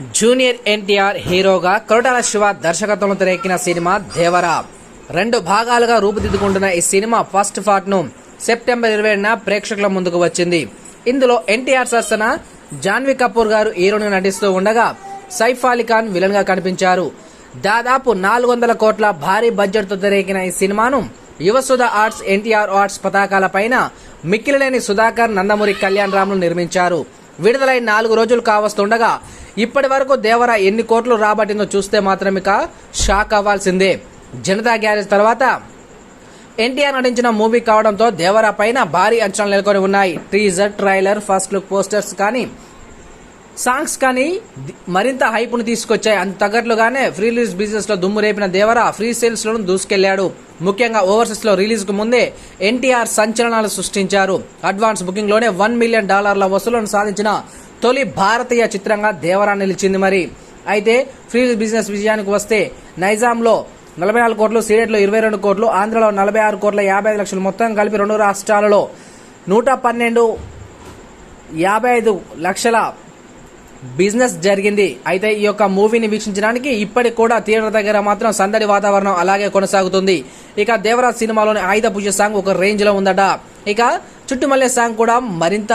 Junior NTR హీరోగా కొరటాల శివ దర్శకత్వంలో తెరకెక్కిన సినిమా దేవరా రెండు భాగాలుగా రూపుదిద్దుకుంటున్న ఈ సినిమా ఫస్ట్ పార్ట్ను సెప్టెంబర్ ఇరవైన ప్రేక్షకుల ముందుకు వచ్చింది. ఇందులో ఎన్టీఆర్ సరసన జాన్వీ కపూర్ గారు హీరోని నటిస్తూ ఉండగా సైఫ్ అలీ ఖాన్ విలన్గా కనిపించారు. దాదాపు నాలుగు వందల కోట్ల భారీ బడ్జెట్తో తెరకెక్కిన ఈ సినిమాను యువసుధ ఆర్ట్స్ ఎన్టీఆర్ ఆర్ట్స్ పతాకాల పైన మిక్కిలినేని సుధాకర్ నందమూరి కళ్యాణ్ రాములు నిర్మించారు. విడుదలై నాలుగు రోజులు కావస్తుండగా ఇప్పటి వరకు దేవర ఎన్ని కోట్లు రాబట్టిందో చూస్తే మాత్రం ఇక షాక్ అవ్వాల్సిందే. జనతా గ్యారేజ్ తర్వాత ఎన్టీఆర్ నటించిన మూవీ కావడంతో దేవర పైన భారీ అంచనాలు నెలకొని ఉన్నాయి. Teaser trailer first look posters కానీ సాంగ్స్ కానీ మరింత హైప్ను తీసుకొచ్చాయి. అంత తగ్గట్లుగానే ఫ్రీ రిలీజ్ బిజినెస్లో దుమ్ము రేపిన దేవర ఫ్రీ సేల్స్ లోను దూసుకెళ్ళాడు. ముఖ్యంగా ఓవర్సీస్లో రిలీజ్కు ముందే ఎన్టీఆర్ సంచలనాలు సృష్టించారు. అడ్వాన్స్ బుకింగ్లోనే వన్ మిలియన్ డాలర్ల వసూలను సాధించిన తొలి భారతీయ చిత్రంగా దేవరా నిలిచింది మరి. అయితే ఫ్రీ బిజినెస్ విజయానికి వస్తే నైజాంలో నలభై నాలుగు కోట్లు సీడెట్లో ఇరవై రెండు కోట్లు ఆంధ్రలో నలభై ఆరు కోట్ల యాభై ఐదు లక్షలు మొత్తం కలిపి రెండు రాష్ట్రాలలో నూట పన్నెండు యాభై ఐదు లక్షల బిజినెస్ జరిగింది. అయితే ఈ యొక్క మూవీని వీక్షించడానికి ఇప్పటికి కూడా థియేటర్ దగ్గర మాత్రం సందడి వాతావరణం అలాగే కొనసాగుతుంది. ఇక దేవరాజ్ సినిమాలోని ఆయుధ పూజ సాంగ్ ఒక రేంజ్లో ఉందట. ఇక చుట్టుమల్లె సాంగ్ కూడా మరింత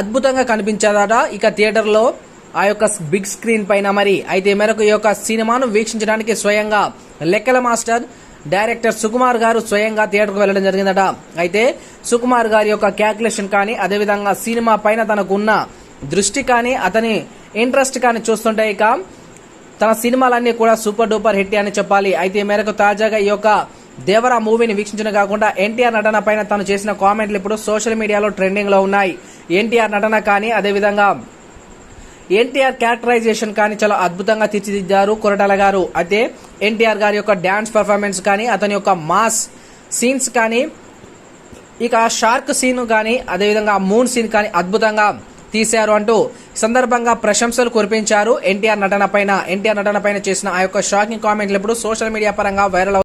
అద్భుతంగా కనిపించదట. ఇక థియేటర్లో ఆ యొక్క బిగ్ స్క్రీన్ పైన మరి అయితే మేరకు ఈ యొక్క సినిమాను వీక్షించడానికి స్వయంగా లెక్కల మాస్టర్ డైరెక్టర్ సుకుమార్ గారు స్వయంగా థియేటర్కు వెళ్ళడం జరిగిందట. అయితే సుకుమార్ గారి యొక్క క్యాల్కులేషన్ కానీ అదేవిధంగా సినిమా పైన తనకున్న దృష్టి కానీ అతని ఇంట్రెస్ట్ కానీ చూస్తుంటే ఇక తన సినిమాలన్నీ కూడా సూపర్ డూపర్ హిట్ అని చెప్పాలి. అయితే ఈ మేరకు తాజాగా ఈ యొక్క దేవరా మూవీని వీక్షించడం కాకుండా ఎన్టీఆర్ నటన పైన తను చేసిన కామెంట్లు ఇప్పుడు సోషల్ మీడియాలో ట్రెండింగ్లో ఉన్నాయి. ఎన్టీఆర్ నటన కానీ అదేవిధంగా ఎన్టీఆర్ క్యారెక్టరైజేషన్ కానీ చాలా అద్భుతంగా తీర్చిదిద్దారు కొరటాల గారు. అయితే ఎన్టీఆర్ గారి యొక్క డ్యాన్స్ పర్ఫార్మెన్స్ కానీ అతని యొక్క మాస్ సీన్స్ కానీ ఇక షార్క్ సీన్ కానీ అదేవిధంగా మూన్ సీన్ కానీ అద్భుతంగా తీశారు అంటూ సందర్భంగా ప్రశంసలు కురిపించారు. ఎన్టీఆర్ నటన పైన ఎన్టీఆర్ నటన పైన చేసిన ఆ యొక్క షాకింగ్ కామెంట్లు ఇప్పుడు సోషల్ మీడియా పరంగా వైరల్